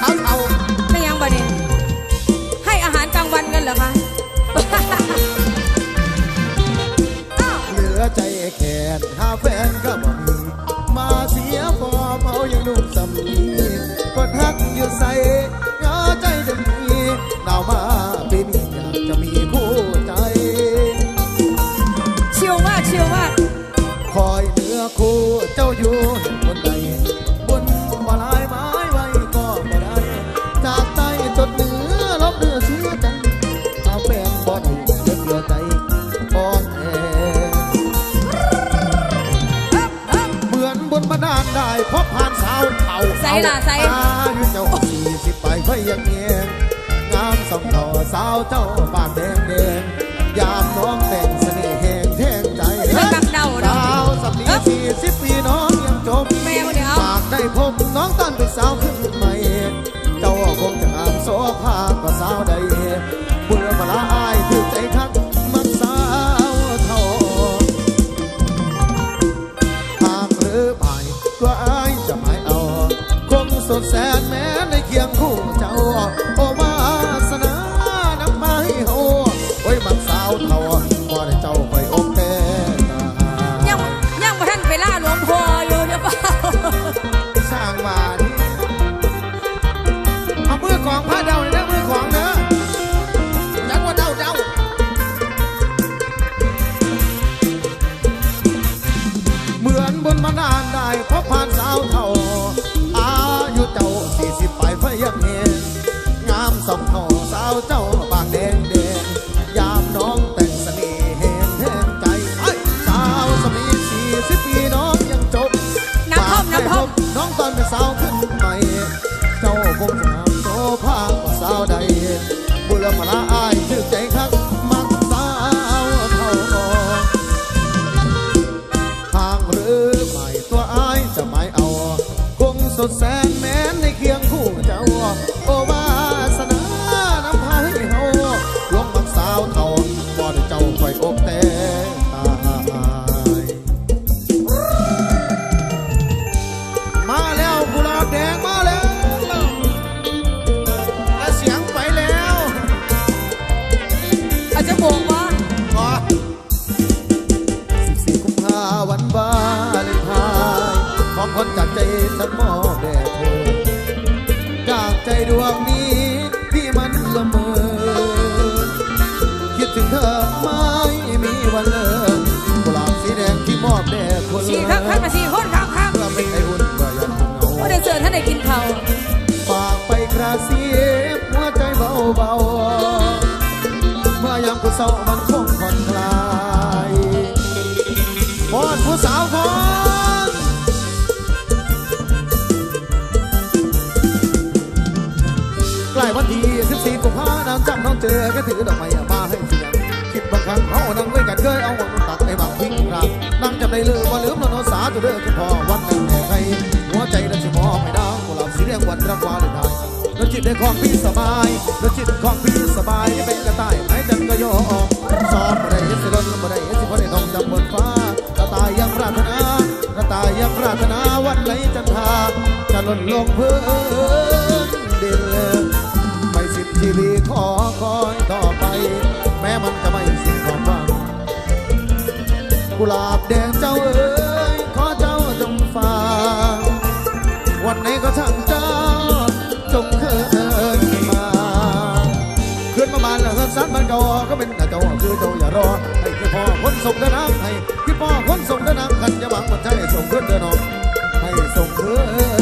สาวเทาไม่ยังบ่เนี่ยให้อาหารกลางวันกันเหรอคะอ้าวเหลือใจแค้นหาแฟนก็บ่มีมาเสียฟอร์มเอาอย่างนุ่มสำนีกดฮักอยู่ใส่เงาใจจะมีดาวมาปีนี้อยากจะมีคู่ใจชิวมากชิวมากคอยเหนือคู่ ล่ะใส่อายุเจ้าสี่สิบไปไฟยังเงียงงามสองเท่าสาวเจ้าปากแดงแดงยามน้องแต่งเสน่ห์แห่งแทงใจจะกักเดาเนาะสาวสำนีสี่สิบปีน้องยังจบแม่บ่เนี่ยเอาปากได้พบน้องตอนเป็นสาว มานานได้เพราะผ่านสาวเท่า อายุเจ้าสี่สิบไปไฟยังเห็นงามสองเท่าสาวเจ้าบางแดงแดงยามน้องแต่งเสน่ห์เห็นแทงใจไอ้สาวสมัยสี่สิบปีน้องยังจบน้ำท่อมน้ำท่อมน้องตอนเป็นสาวขึ้นใหม่ เจ้าคงจะงามโซภากว่าสาวใดบุรมาลา รือไม่ตัวอายจะไม่เอา คงสดแสนแม้นในเคียงคู่เจ้า โอวาสนาน้ำพายเฮาลงบักสาวเท่าบ่ได้เจ้าคอยอกแต่ตายมาแล้วกุหลาบแดงมาแล้วและเสียงไปแล้วอาจจะโบก กระซิบหัวใจเบาๆ เมื่อยามผู้เศร้ามันคงผ่อนคลายพอดผู้สาวคนใกล้วันที่14กุมภาน้ำจำน้องเจอก็ถือดอกไม้มาให้เสียงคิดบางครั้งเขานั่งด้วยกันเคยเอาหวังตักไอ้บางทิ้งครั้งนั่งจำได้เลยว่าลืมนโนสาตัวเด้อคือพอวัน แล้วจิตได้ของพี่สบายแล้วจิตของพี่สบายเป็นกระต่ายไม้จันก็ยอมซอมมาได้เห็นสิลนมาได้เห็นสิพอได้ทองจำบนฟ้ากระต่ายยังปรารถนากระต่ายยังปรารถนาวันไหนจันทาจะหล่นลงพื้นดินไม่สิ้นชีวิตขอคอยต่อไป แม้มันจะไม่สิ้นความหวังกุหลาบแดงเจ้าเอ๋ยขอเจ้าจงฟังวันไหนก็ช่าง จอก็เป็นหน้าจอคือเจ้าอย่ารอให้พี่พ่อคนส่งเดินทางให้พี่พ่อคนส่งเดินทางขันจะหวังมันใจส่งเพื่อนเดินออกให้ส่งเพื่อ